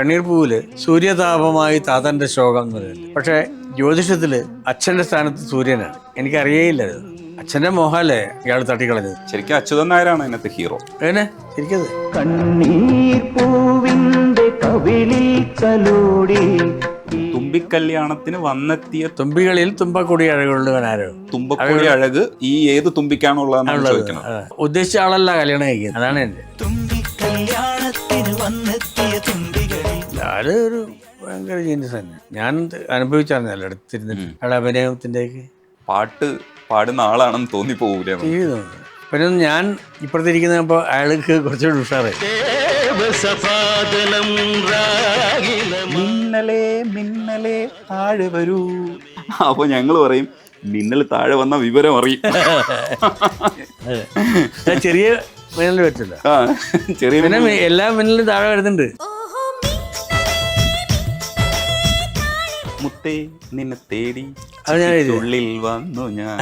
കണ്ണീർ പൂവിൽ സൂര്യതാപമായി താതന്റെ ശോകം എന്ന് പറയുന്നത്. പക്ഷെ ജ്യോതിഷത്തിൽ അച്ഛന്റെ സ്ഥാനത്ത് സൂര്യനാണ്. എനിക്കറിയേയില്ല അച്ഛന്റെ മോഹല്ലേ ഇയാൾ തട്ടിക്കളഞ്ഞത്. ശരിക്കും അച്യുതൻ നായരാണ് അതിനകത്ത് ഹീറോ? ഏനെ ശരിക്കത് കണ്ണീർ പൂവിന്റെ കവിളിൽ തുമ്പിക്കല്യാണത്തിന് വന്നെത്തിയ തുമ്പികളിൽ തുമ്പക്കൊടി അഴകുള്ളവനാരോ തുമ്പക്കൊടി അഴക് ഈ ഏത് തുമ്പിക്കാണുള്ളതെന്നാണ് ചോദിക്കുന്നത്. അതെ. ഉദ്ദേശിച്ച ആളല്ല കല്യാണം കഴിക്കുന്നത്. അതാണ് എന്റെ കല്യാണത്തിന് ഞാൻ ഒരു ഭയങ്കര ജീനിയസ് തന്നെ. ഞാൻ അനുഭവിച്ചറിഞ്ഞല്ലോ അടുത്തിരുന്നിട്ട് അയാളുടെ അഭിനയത്തിന്റെ പാട്ട് പാടുന്ന ആളാണെന്ന് തോന്നി പോകൂലേ പിന്നെ ഞാൻ ഇപ്പുറത്തിരിക്കുന്നപ്പോ അയാൾക്ക് കുറച്ചുകൂടി ഉഷാറായി. ദേവസപാദനം രാഗിലം മിന്നലേ മിന്നലേ താഴെ വരൂ. അപ്പൊ ഞങ്ങൾ പറയും മിന്നൽ താഴെ വന്ന വിവരം അറിയും. ഞാൻ ചെറിയ മിന്നൽ പറ്റില്ല. ആ, ചെറിയ പിന്നെ എല്ലാ മിന്നലും താഴെ വരുന്നുണ്ട്. മുത്തേ നിന്നെ തേടി അത് ഞാൻ എഴുതി. ഉള്ളിൽ വന്നു ഞാൻ.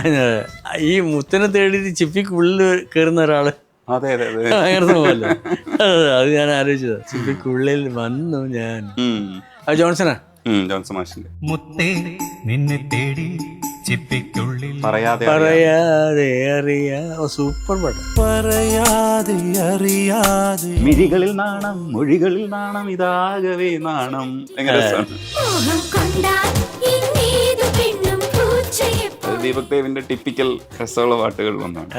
ഈ മുത്തിനെ തേടിയിട്ട് ചിപ്പിക്കുള്ളിൽ കയറുന്ന ഒരാൾ. അതെ അതെ അതെ. അങ്ങനത്തെ പോലെ അത് ഞാൻ ആലോചിച്ചത്. ചിപ്പിക്കുള്ളിൽ വന്നു ഞാൻ. ഉം. അത് ജോൺസണാ ഉം, ജോൺസൺ മാഷിന്റെ മുത്തേ നിന്നെ തേടി ചിപ്പിക്കുള്ളിൽ പറയാതെ പറയാതെ അറിയാ. ഓ സൂപ്പർ പാട്ട്. പറയാതെ അറിയാതെ. മിഴികളിൽ നാണം മൊഴികളിൽ നാണം ഇതാകവേ നാണം. ദീപക് ദേവിന്റെ ടിപ്പിക്കൽ രസമുള്ള പാട്ടുകളിൽ ഒന്നാണ്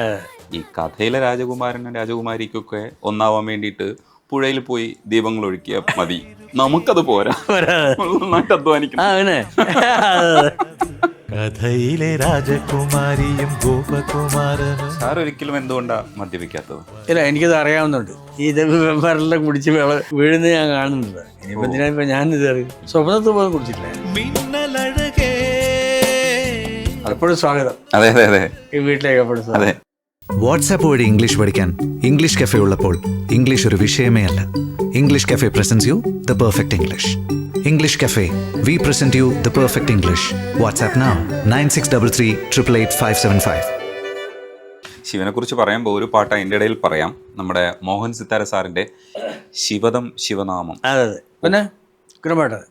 ഈ കഥയിലെ രാജകുമാരനും രാജകുമാരിക്കൊക്കെ ഒന്നാവാൻ വേണ്ടിയിട്ട് പുഴയിൽ പോയി ദീപങ്ങൾ ഒഴുക്കിയ മതി. നമുക്കത് പോരാ. നന്നായിട്ട് അധ്വാനിക്കണം. ആ കഥയിലെ രാജകുമാരിയും ഗോപകുമാരനും. സാർ ഒരിക്കലും എന്തുകൊണ്ടാ മദ്യപിക്കാത്തത്? ഇല്ല എനിക്കത് അറിയാവുന്നുണ്ട്. ഈ വെള്ളം കുടിച്ച് വെള്ളം വീഴുന്ന ഞാൻ കാണുന്നുണ്ട്. ഇനിയിപ്പോ എന്തിനാ ഇപ്പൊ ഞാൻ ഇത് അറിയും സ്വപ്നത്തിൽ പോലും കുടിച്ചിട്ടില്ല മിന്നലഴകേ. എപ്പോഴും സ്വാഗതം. അതെ അതെ അതെ. ഈ വീട്ടിലേക്ക് എപ്പോഴും സ്വാഗതം. അതെ. വാട്സാപ്പ് വഴി ഇംഗ്ലീഷ് പഠിക്കാൻ ഇംഗ്ലീഷ് കഫേ ഉള്ളപ്പോൾ ഇംഗ്ലീഷ് ഒരു വിഷയമേ അല്ല. English cafe presents you the perfect English English cafe we present you the perfect English WhatsApp now nine six double three triple eight five seven five ശിവനെ കുറിച്ച് പറയുമ്പോൾ ഒരു പാട്ട് അതിന്റെ ഇടയിൽ പറയാം. നമ്മുടെ മോഹൻ സിത്താര സാറിന്റെ ശിവദം ശിവനാമം. അതെ അതെ. പിന്നെ?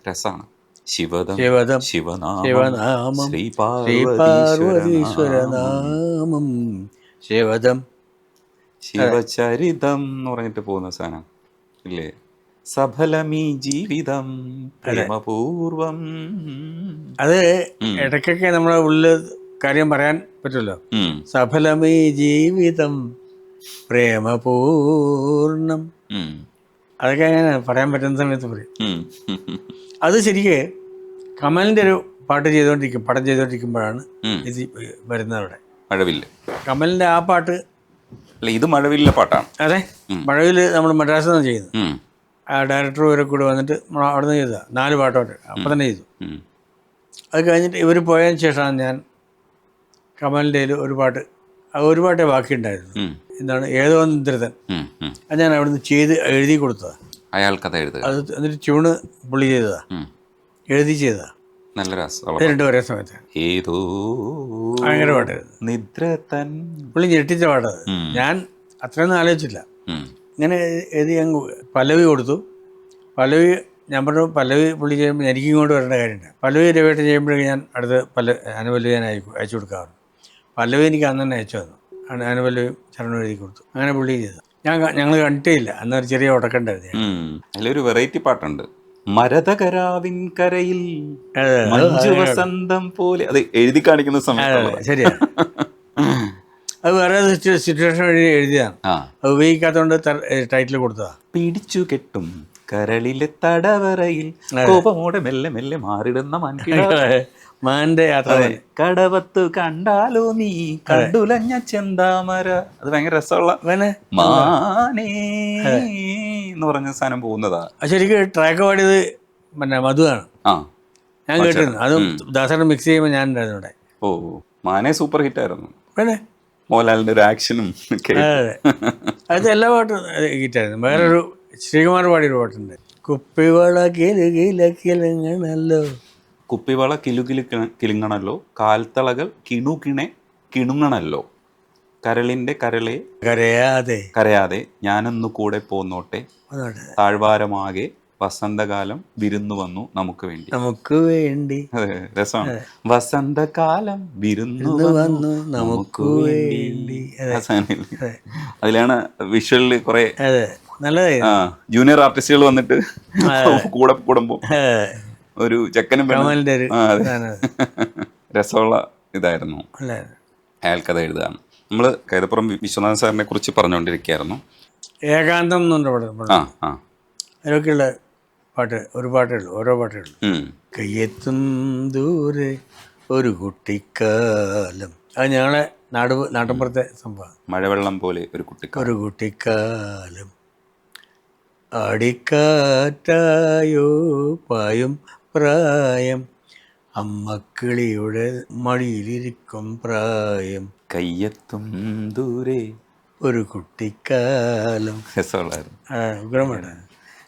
രസമാണ്. ശിവതം ശിവദം ശിവദം ശിവനാമം. ശിവനാമം ശ്രീ ശ്രീ ശിവദം ശിവചരിതം എന്ന് പറഞ്ഞിട്ട് പോകുന്ന സാധനം. ഇല്ലേ? സഫലമീ ജീവിതം പ്രേമപൂർവം. അത് ഇടയ്ക്കൊക്കെ നമ്മളെ ഉള്ളിൽ കാര്യം പറയാൻ പറ്റുമല്ലോ. സഫലമീ ജീവിതം പ്രേമപൂർണം. അതൊക്കെ അങ്ങനെ പറയാൻ പറ്റുന്ന സമയത്ത് പറയും. അത് ശരിക്ക് കമലിന്റെ ഒരു പാട്ട് ചെയ്തുകൊണ്ടിരിക്കും പടം ചെയ്തുകൊണ്ടിരിക്കുമ്പോഴാണ് ഉം. ഇത് വരുന്നത് അവിടെ. മഴവില്ല്. കമലിന്റെ ആ പാട്ട് അല്ല ഇത് മഴവില്ല പാട്ടാണ്. അതെ മഴവിൽ നമ്മൾ മദ്രാസിൽ നിന്ന് ചെയ്യുന്നത്. ആ ഡയറക്ടർ ഇവരെ കൂടെ വന്നിട്ട് നമ്മൾ അവിടെ നിന്ന് ചെയ്തതാണ് നാല് പാട്ടോട്ട്. അപ്പം തന്നെ ചെയ്തു. അത് കഴിഞ്ഞിട്ട് ഇവർ പോയതിന് ശേഷമാണ് ഞാൻ കമലിന്റെ ഒരു പാട്ട് ഒരു പാട്ടേ ബാക്കിയുണ്ടായിരുന്നു ഉണ്ടായിരുന്നു എന്താണ് ഏതോ ഉം. അത് ഞാൻ അവിടുന്ന് ചെയ്ത് എഴുതി കൊടുത്തതാണ് അയാൾ കഥ എഴുതുക. അത് എന്നിട്ട് ട്യൂണ് പുള്ളി ചെയ്തതാ. എഴുതി ചെയ്തതാ. നല്ല രസമുള്ള രണ്ടു ഒരേ സമയത്ത്. ഏതോ ഭയങ്കര പാട്ട്. നിദ്ര തൻ പുള്ളി ഞെട്ടിച്ച പാട്ടത്. ഞാൻ അത്രയൊന്നും ആലോചിച്ചില്ല. ഇങ്ങനെ എഴുതി അങ്ങ് പലവി കൊടുത്തു. പലവി ഞാൻ പറഞ്ഞു പലവി പുള്ളി ചെയ്യുമ്പോൾ എനിക്ക് ഇങ്ങോട്ട് വരേണ്ട കാര്യമുണ്ട് പലവി രവേട്ടം ചെയ്യുമ്പോഴേക്കും ഞാൻ അടുത്ത് പല അനുപല്ലവി ഞാൻ അയക്കും അയച്ചു കൊടുക്കാറുണ്ട്. പലവി എനിക്ക് അന്ന് തന്നെ അയച്ചു തന്നു. അനുപല്ലവി അനുപല്ലവിയും ചരണം എഴുതി കൊടുത്തു. അങ്ങനെ പുള്ളി ചെയ്തു. ഞാൻ ഞങ്ങൾ കണ്ടിട്ടേ ഇല്ല അന്നൊരു ചെറിയ ഉടക്കണ്ടായിരുന്നു. അതിലൊരു വെറൈറ്റി പാട്ടുണ്ട്. മരതകരാവിൻ കരയിൽ മഞ്ജു വസന്തം പോലെ. അത് എഴുതി കാണിക്കുന്ന സമയം ശരിയാ. അത് വേറെ സിറ്റുവേഷൻ വഴി എഴുതിയതാണ് അത് ഉപയോഗിക്കാത്തതുകൊണ്ട് ടൈറ്റിൽ കൊടുത്തതാ. പിടിച്ചു കെട്ടും കരളിലെ തടവറയിൽ കോപമോടെ മെല്ലെ മെല്ലെ മാറിടുന്ന മൻകിട മാന്റെ യാത്ര കടവത്തു കണ്ടാലോ നീ? കണ്ടുലഞ്ഞ ചെന്താമര. അത് ഭയങ്കര രസമുള്ള മാനേ എന്ന് പറഞ്ഞ സാധനം പോകുന്നതാ. അത് ശരിക്കും ട്രാക്ക് പാടിയത് പിന്നെ മധുവാണ്. ആ. ഞാൻ കേട്ടിരുന്നു. അതും ദാസറിന് മിക്സ് ചെയ്യുമ്പോൾ ഞാൻ ഉണ്ടായിരുന്നു ഇവിടെ. ഓ മാനെ സൂപ്പർ ഹിറ്റ് ആയിരുന്നു. പിന്നെ മോഹൻലാലിന്റെ ഒരു ആക്ഷനും അതെ അത്. എല്ലാ പാട്ടും ഹിറ്റായിരുന്നു വേറൊരു ശ്രീകുമാർ പാടിയൊരു പാട്ടുണ്ട്. കുപ്പിവള കിലുകില കിലുങ്ങണല്ലോ കുപ്പിവള കിലുകിലു കിലുങ്ങണല്ലോ കാൽത്തളകൾ കിണുകിണെ കിണുങ്ങണല്ലോ. കരളിന്റെ കരളെ കരയാതെ. കരയാതെ ഞാനൊന്നു കൂടെ പോന്നോട്ടെ. താഴ്വാരമാകെ വസന്തകാലം വിരുന്നു വന്നു നമുക്ക് വേണ്ടി. നമുക്ക് വേണ്ടി. രസമാണ്. വസന്തകാലം വിരുന്നു വന്നു നമുക്ക് വേണ്ടി? അതിലാണ് വിഷ്വലിൽ കുറെ നല്ലതായി ജൂനിയർ ആർട്ടിസ്റ്റുകൾ വന്നിട്ട് കൂടെ കൂടുമ്പോ. ഒരു ചെക്കനും കമലിന്റെ ഒരു ആ, അതെ. സാധനം. രസമുള്ള ഇതായിരുന്നു. നല്ലതായിരുന്നു. അയാൾ കഥ എഴുതാണ് നമ്മൾ കൈതപ്പുറം വിശ്വനാഥൻ സാറിനെ കുറിച്ച് പറഞ്ഞുകൊണ്ടിരിക്കുകയായിരുന്നു ഏകാന്തം എന്നുണ്ട് പടം ആ അതിലൊക്കെയുള്ള പാട്ട് ഒരു പാട്ടേ ഉള്ളൂ ഓരോ പാട്ടേ ഉള്ളൂ. ഉം. കയ്യെത്തും ദൂരെ ഒരു കുട്ടിക്കാലം. അത് ഞങ്ങളെ നാട് നാട്ടിൻപുറത്തെ സംഭവം മഴവെള്ളം പോലെ ഒരു കുട്ടിക്കാർ ഒരു കുട്ടിക്കാലം. ആടിക്കാറ്റായോ പായും പ്രായം. അമ്മക്കിളിയുടെ മടിയിലിരിക്കും പ്രായം. കയ്യെത്തും ദൂരെ. ഒരു കുട്ടിക്കാലം. രസമുള്ളായിരുന്നു ഉഗ്രമാണ്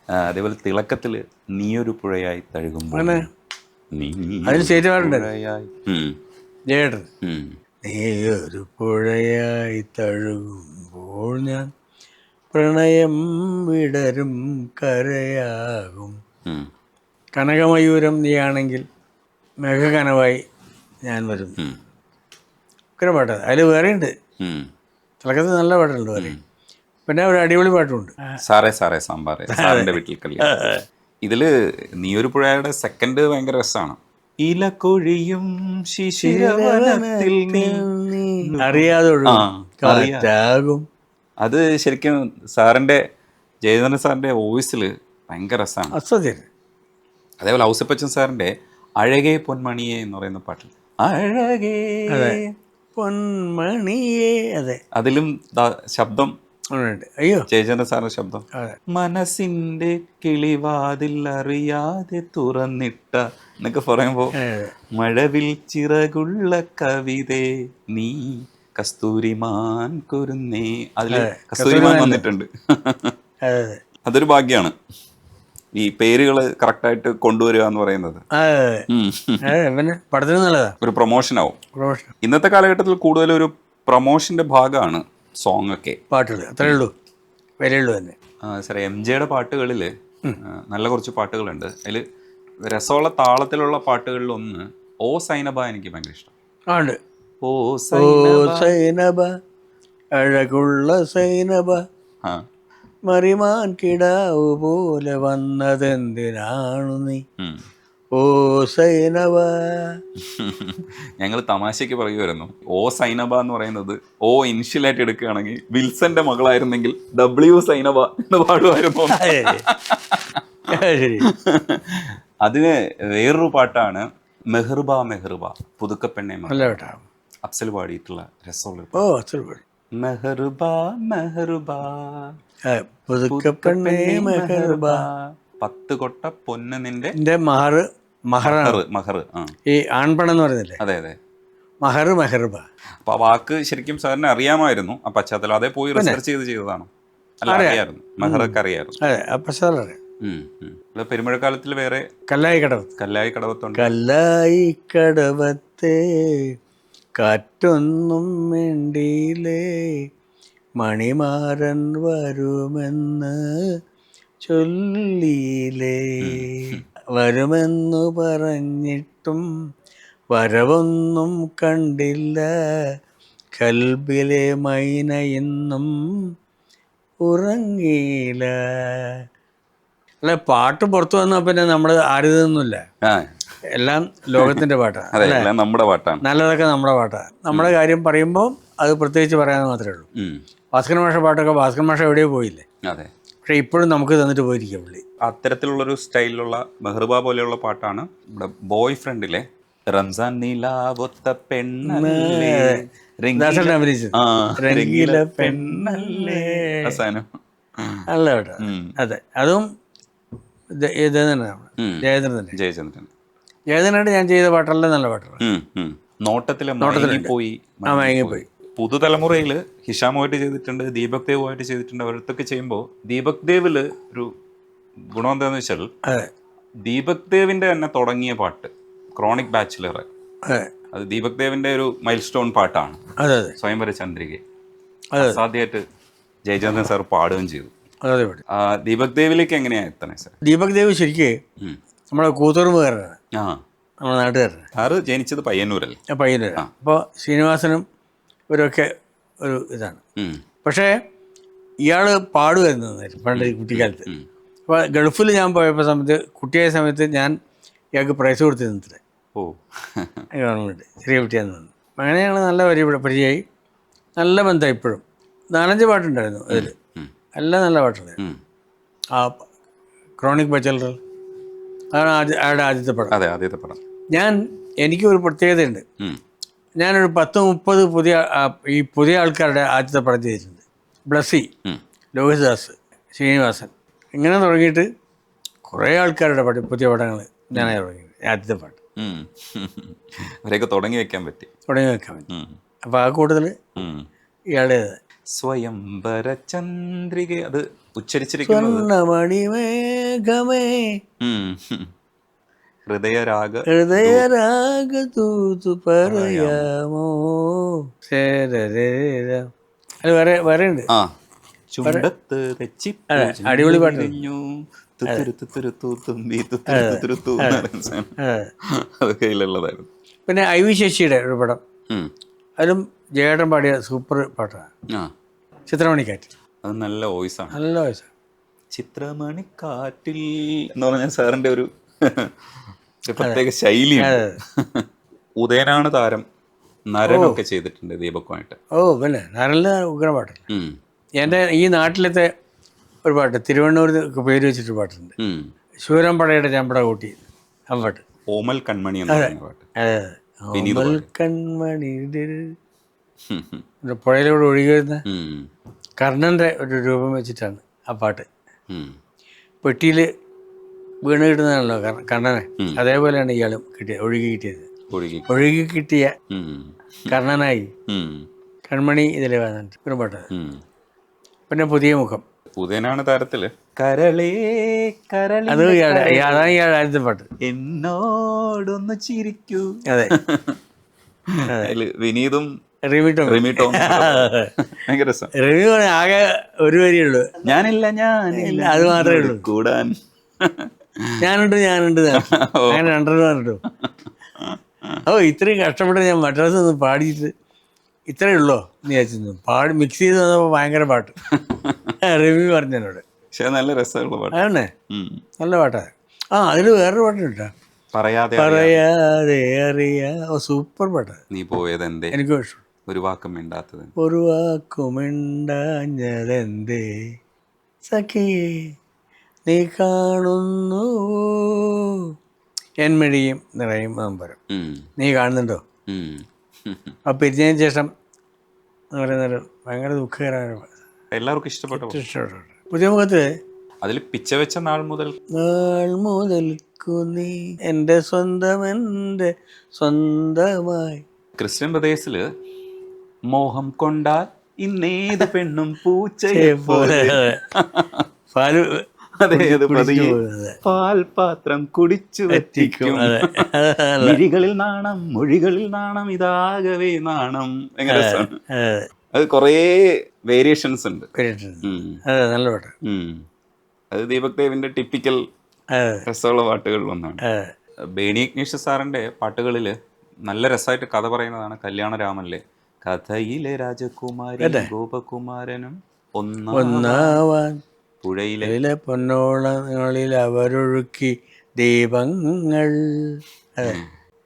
അതേപോലെ തിളക്കത്തിൽ നീയൊരു പുഴയായി തഴുകുമ്പോൾ അങ്ങനെ നീ അതിന് സ്റ്റേറ്റ് പാടുണ്ട്? പുഴയായി. ഉം. നീ ഒരു പുഴയായി തഴുകുമ്പോൾ ഞാൻ പ്രണയം വിടരും കരയാകും. കനകമയൂരം നീയാണെങ്കിൽ മേഘകനവായി ഞാൻ വരും. ഒക്കെ പാട്ട്. അതിൽ വേറെ ഉണ്ട്. തിളക്കത്തിൽ നല്ല പാട്ടുണ്ട് വേറെ പിന്നെ ഒരു അടിപൊളി പാട്ടുമുണ്ട് സാറേ സാറേ സാമ്പാറേ. സാറിന്റെ വീട്ടിൽ കളി ഇതിൽ നീയൊരു പുഴയുടെ സെക്കൻഡ് ഭയങ്കര രസമാണ്. ഇല കൊഴിയും ശിശിരവനത്തിൽ അറിയാതെ. കാറ്റാകും അത് ശരിക്കും സാറിന്റെ ജയചന്ദ്രൻ സാറിന്റെ വോയിസിൽ ഭയങ്കര രസമാണ്. അസത്യം. അതേപോലെ ഔസപ്പച്ചൻ സാറിന്റെ അഴകേ പൊന്മണിയെ എന്ന് പറയുന്ന പാട്ടിൽ അഴകേ പൊന്മണിയെ. അതെ. അതിലും ശബ്ദം. അയ്യോ. ജയചന്ദ്രൻ സാറിന്റെ ശബ്ദം. മനസ്സിന്റെ കിളിവാതിൽ അറിയാതെ തുറന്നിട്ട എന്നൊക്കെ പറയുമ്പോ. മഴവിൽ ചിറകുള്ള കവിതേ നീ കസ്തൂരിമാൻ കുരുന്നേ. അതിൽ കസ്തൂരിമാൻ വന്നിട്ടുണ്ട്. അതെ അതെ. അതൊരു ഭാഗ്യാണ്. ഈ പേരുകൾ കറക്റ്റായിട്ട് കൊണ്ടുവരിക എന്ന് പറയുന്നത്. പിന്നെ നല്ലതാ. ഒരു പ്രൊമോഷൻ ആവും. പ്രൊഫഷണൽ ഇന്നത്തെ കാലഘട്ടത്തിൽ കൂടുതൽ ഒരു പ്രൊമോഷന്റെ ഭാഗമാണ് സോങ് ഒക്കെ. പാട്ടുകൾ അത്രേ ഉള്ളൂ. വിലയുള്ളൂ തന്നെ. സാർ എം ജെയുടെ പാട്ടുകളിൽ നല്ല കുറച്ച് പാട്ടുകളുണ്ട്. അതിൽ രസമുള്ള താളത്തിലുള്ള പാട്ടുകളിൽ ഒന്ന് ഓ സൈനബ എനിക്ക് ഭയങ്കര ഇഷ്ടം. ആണ് ഓ സൈനബ. സൈനബ അഴകുള്ള സൈനബ. മറിമാൻ കിടാവ് പോലെ വന്നതെന്തിനാണു നീ? ഓ സൈനവ ഞങ്ങൾ തമാശയ്ക്ക് പറയുമായിരുന്നു ഓ സൈനബ എന്ന് പറയുന്നത് ഓ ഇനിഷ്യലായിട്ട് എടുക്കുകയാണെങ്കിൽ വിൽസന്റെ മകളായിരുന്നെങ്കിൽ ഡബ്ല്യു സൈനബ എന്ന് പാടുമായിരുന്നു. അതിന് വേറൊരു പാട്ടാണ് മെഹ്റുബ മെഹ്റുബ പുതുക്കപ്പെണ്ണെ. അഫ്സൽ പാടിയിട്ടുള്ള രസമുള്ള ഓ അഫ്സൽ പാട്. പുതുക്കപ്പെണ്ണേ പത്ത് കൊട്ട പൊന്ന് നിന്റെ മഹറാണ്? മഹർ മഹർ ഈ ആൺപണം എന്ന് പറയുന്നില്ലേ അതെ അതെ. മഹർ മെഹർബ അപ്പൊ ആ വാക്ക് ശരിക്കും സാറിന് അറിയാമായിരുന്നു. ആ പശ്ചാത്തലം അതേ പോയി റിസർച്ച് ചെയ്ത് ചെയ്തതാണോ. അല്ല അറിയായിരുന്നു. മെഹറൊക്കെ അറിയായിരുന്നു. അതെ അപ്പൊ പെരുമഴക്കാലത്തിൽ വേറെ കല്ലായി കടവത്ത്. കല്ലായി കടവത്തുണ്ട്. കല്ലായി കടവത്തെ. കാറ്റൊന്നും മിണ്ടിയിലേ മണിമാരൻ വരുമെന്ന് ചൊല്ലിയിലേ വരുമെന്നു പറഞ്ഞിട്ടും വരവൊന്നും കണ്ടില്ല. കൽബിലെ മൈന ഇന്നും ഉറങ്ങിയില്ല. അല്ല പാട്ട് പുറത്തു വന്നാൽ പിന്നെ നമ്മൾ ആരുതൊന്നുമില്ല ആ. എല്ലാം ലോകത്തിന്റെ പാട്ടാണ് അതെ എല്ലാം നമ്മുടെ പാട്ടാണ്. നല്ലതൊക്കെ നമ്മുടെ പാട്ടാണ് നമ്മുടെ കാര്യം പറയുമ്പോൾ അത് പ്രത്യേകിച്ച് പറയാൻ മാത്രമേ ഉള്ളൂ. ഉം. ഭാസ്കര മാഷ പാട്ടൊക്കെ ഭാസ്കർ മാഷ എവിടെയോ പോയില്ലേ? അതെ. പക്ഷെ ഇപ്പോഴും നമുക്ക് തന്നിട്ട് പോയിരിക്കും പുള്ളി. അത്തരത്തിലുള്ളൊരു സ്റ്റൈലിലുള്ള മെഹ്റുബ പോലെയുള്ള പാട്ടാണ് നമ്മുടെ ബോയ് ഫ്രണ്ടിലെ റംസാൻ നീലാവൊത്ത രംഗീല പെണ്ണല്ലേ. നല്ല അതെ. അതും. ജയചന്ദ്രൻ തന്നെ. ജയചന്ദ്രൻ ജയചന്ദ്രനായിട്ട് ഞാൻ ചെയ്ത പാട്ടല്ല നല്ല പാട്ടാണ്. നോട്ടത്തിലെ. പോയി ആ, മയങ്ങിപ്പോയി. പുതുതലമുറയിൽ ഹിഷാമുമായിട്ട് ചെയ്തിട്ടുണ്ട് ദീപക് ദേവുമായിട്ട് ചെയ്തിട്ടുണ്ട് അവരടുത്തൊക്കെ ചെയ്യുമ്പോൾ ദീപക് ദേവിൽ ഒരു ഗുണം എന്താന്ന് വെച്ചാൽ ദീപക് ദേവിന്റെ തന്നെ തുടങ്ങിയ പാട്ട് ക്രോണിക് ബാച്ചിലർ അതെ. അത് ദീപക് ദേവിന്റെ ഒരു മൈൽ സ്റ്റോൺ പാട്ടാണ് സ്വയംവര ചന്ദ്രിക. അസാധ്യമായിട്ട് ജയചന്ദ്രൻ സാർ പാടുകയും ചെയ്തു. ദീപക് ദേവിലേക്ക് എങ്ങനെയാ എത്തണേ സാർ? ദീപക് ദേവ് ശരിക്ക് നമ്മുടെ കൂത്തുറമ്പുകാരനാണ് നമ്മുടെ നാട്ടുകാരൻ. സാറ് ജനിച്ചത് പയ്യന്നൂരല്ലേ? പയ്യന്നൂർ അപ്പോൾ ശ്രീനിവാസനും ഇവരൊക്കെ ഒരു ഇതാണ്. പക്ഷേ ഇയാൾ പാടുമായിരുന്നു പണ്ട് കുട്ടിക്കാലത്ത്. അപ്പോൾ ഗൾഫിൽ ഞാൻ പോയപ്പോൾ സമയത്ത് കുട്ടിയായ സമയത്ത് ഞാൻ ഇയാൾക്ക് പ്രൈസ് കൊടുത്തിരുന്നിട്ട് ഓ. ഗവൺമെന്റ് ചെറിയ കുട്ടിയാന്ന് പറഞ്ഞു അങ്ങനെയാണ് നല്ല ഇവിടെ പരിചയമായി. നല്ല ബന്ധം ഇപ്പോഴും. നാലഞ്ച് പാട്ടുണ്ടായിരുന്നു അതിൽ എല്ലാം നല്ല പാട്ടുണ്ടായിരുന്നു. ആ ക്രോണിക് ബച്ചലർ അതാണ് ആദ്യ അയാളുടെ ആദ്യത്തെ പടം. അതെ ആദ്യത്തെ പടം. ഞാൻ എനിക്കൊരു പ്രത്യേകതയുണ്ട്. ഞാനൊരു പത്ത് മുപ്പത് പുതിയ ഈ പുതിയ ആൾക്കാരുടെ ആദ്യത്തെ പടം ചെയ്തിട്ടുണ്ട്. ബ്ലസ്സി ലോഹിദാസ് ലോഹിതദാസ് ശ്രീനിവാസൻ. ഇങ്ങനെ തുടങ്ങിയിട്ട് കുറേ ആൾക്കാരുടെ പടം പുതിയ പടങ്ങൾ ഞാനായി തുടങ്ങിയത്. ആദ്യത്തെ പാട്ട്. അവരെയൊക്കെ തുടങ്ങി വെക്കാൻ പറ്റി. തുടങ്ങി വെക്കാൻ പറ്റി. അപ്പോൾ ആ കൂടുതൽ ഇയാളെ സ്വയംവര ചന്ദ്രിക അത് ഉച്ചരിച്ചിരിക്കുന്നത് മേഘമേ ഹൃദയരാഗ ഹൃദയരാഗ തൂതു പറയാമോ. അത് വേറെ വേറെ ഉണ്ട്. ആ ചുണ്ടത്ത് തെച്ചി അടിപൊളി പാട്ട്. പിന്നെ ഐ വി ശശിയുടെ ഒരു പടം. അതിലും ജയേട്ടൻ പാടിയ സൂപ്പർ പാട്ടാണ്. ചിത്രമണിക്കാറ്റ്. അത് നല്ല വോയിസ് ആണ് നല്ല വയസ്സ് ചിത്രമണിക്കാറ്റിൽ എന്ന് പറഞ്ഞാൽ സാറിന്റെ ഒരു പ്രത്യേക ശൈലിയാണ് ഉദയനാണ് താരം. നരനൊക്കെ ചെയ്തിട്ടുണ്ട് ദീപക്കുമായിട്ട്. ഓ പിന്നെ നരൽ ഉഗ്ര പാട്ടല്ല ഉം. എന്റെ ഈ നാട്ടിലത്തെ ഒരു പാട്ട് തിരുവണ്ണൂരിൽ പേര് വെച്ചിട്ട് പാട്ടുണ്ട്. ശൂരം പടയുടെ ചമ്പട കൂട്ടി ആ പാട്ട്. ഓമൽ കൺമണി ഓമൽ കൺമണി പുഴയിലൂടെ ഒഴുകി വരുന്ന കർണന്റെ കർണന്റെ ഒരു രൂപം വെച്ചിട്ടാണ് ആ പാട്ട്. പെട്ടിയിൽ വീണ് കിട്ടുന്നതാണല്ലോ കണ്ണനെ. അതേപോലെയാണ് ഇയാളും കിട്ടിയത് ഒഴുകി കിട്ടിയത്. ഒഴുകി ഒഴുകി കിട്ടിയ. കർണനായി. കൺമണി ഇതിലെ വന്നിട്ട് ഒരു പാട്ട് പിന്നെ പുതിയ മുഖം. പുതിയനാണ് താരത്തിൽ. കരളേ കരളി അത് ഇയാളുടെ അതാണ് ഇയാളുടെ ആദ്യത്തെ പാട്ട്. എന്നോടൊന്ന് ചിരിക്കൂ. അതെ. വിനീതും റിമിട്ടോ റിമിട്ടോം ഭയങ്കര രസം. റിമി പറഞ്ഞ ആകെ ഒരു വരിയുള്ളൂ. ഞാനില്ല ഞാനില്ല അത് മാത്രമേ ഉള്ളൂ. കൂടാൻ. ഞാനുണ്ട് ഞാനുണ്ട്. ഞാൻ. അങ്ങനെ രണ്ടെണ്ണം പറഞ്ഞിട്ടു. ഓ ഇത്രയും കഷ്ടപ്പെട്ട് ഞാൻ മദ്രാസ് ഒന്ന് പാടിയിട്ട് ഇത്രയേ ഉള്ളോ എന്ന് വിചാരിച്ചു പാടി മിക്സ് ചെയ്ത് വന്നപ്പോൾ ഭയങ്കര പാട്ട്. റിവ്യൂ പറഞ്ഞു എന്നോട് പക്ഷേ നല്ല രസമുള്ള പാട്ട്. അതന്നെ നല്ല പാട്ടാ. ആ അതിൽ വേറൊരു പാട്ടുണ്ട് കേട്ടോ. പറയാതെ അറിയാ ഓ സൂപ്പർ പാട്ടാ. നീ പോയതെന്തേ? എനിക്കും ഇഷ്ടം. ഒരു വാക്കും മിണ്ടാത്തത് ഒരു വാക്കുമിണ്ടാഞ്ഞതെന്തേ സഖിയേ നീ കാണുന്നു എന്മിഴിയും നിറയും നമ്പരം ഉം. നീ കാണുന്നുണ്ടോ ഉം. ആ പിരിഞ്ഞതിന് ശേഷം എന്ന് പറയുന്നൊരു ഭയങ്കര ദുഃഖകരമായ എല്ലാവർക്കും ഇഷ്ടപ്പെട്ടു പാട്ട്. ഇഷ്ടപ്പെട്ടു പുതിയ മുഖത്ത് അതിൽ പിച്ച വെച്ച നാൾ മുതൽ നാൾ മുതൽക്കു നീ എന്റെ സ്വന്തം എന്റെ സ്വന്തമായി ക്രിസ്ത്യൻ പ്രദേശിൽ മോഹം കൊണ്ടാൽ ഇന്നേത് പെണ്ണും പൂച്ചയെ പോലെ. പാൽ. പാൽപാത്രം കുടിച്ചു വെറ്റിക്കും. മിഴികളിൽ നാണം മൊഴികളിൽ നാണം ഇതാകവേ നാണം. അതെ കുറേ വേരിയേഷൻസ് ഉണ്ട്. അതെ നല്ല പാട്ട്. അത് ദീപക് ദേവിന്റെ ടിപ്പിക്കൽ രസമുള്ള പാട്ടുകളിൽ ഒന്നാണ്. ബേണി ഇഗ്നീഷ്യസ് സാറിന്റെ പാട്ടുകളിൽ നല്ല രസമായിട്ട് കഥ പറയുന്നതാണ് കല്യാണരാമനിലെ കഥയിലെ രാജകുമാരി ഗോപകുമാരനും ഒന്നാം ഒന്നാവാൻ പുഴയിലെ പൊന്നോളങ്ങളിൽ അവരൊഴുക്കി ദീപങ്ങൾ. അതെ.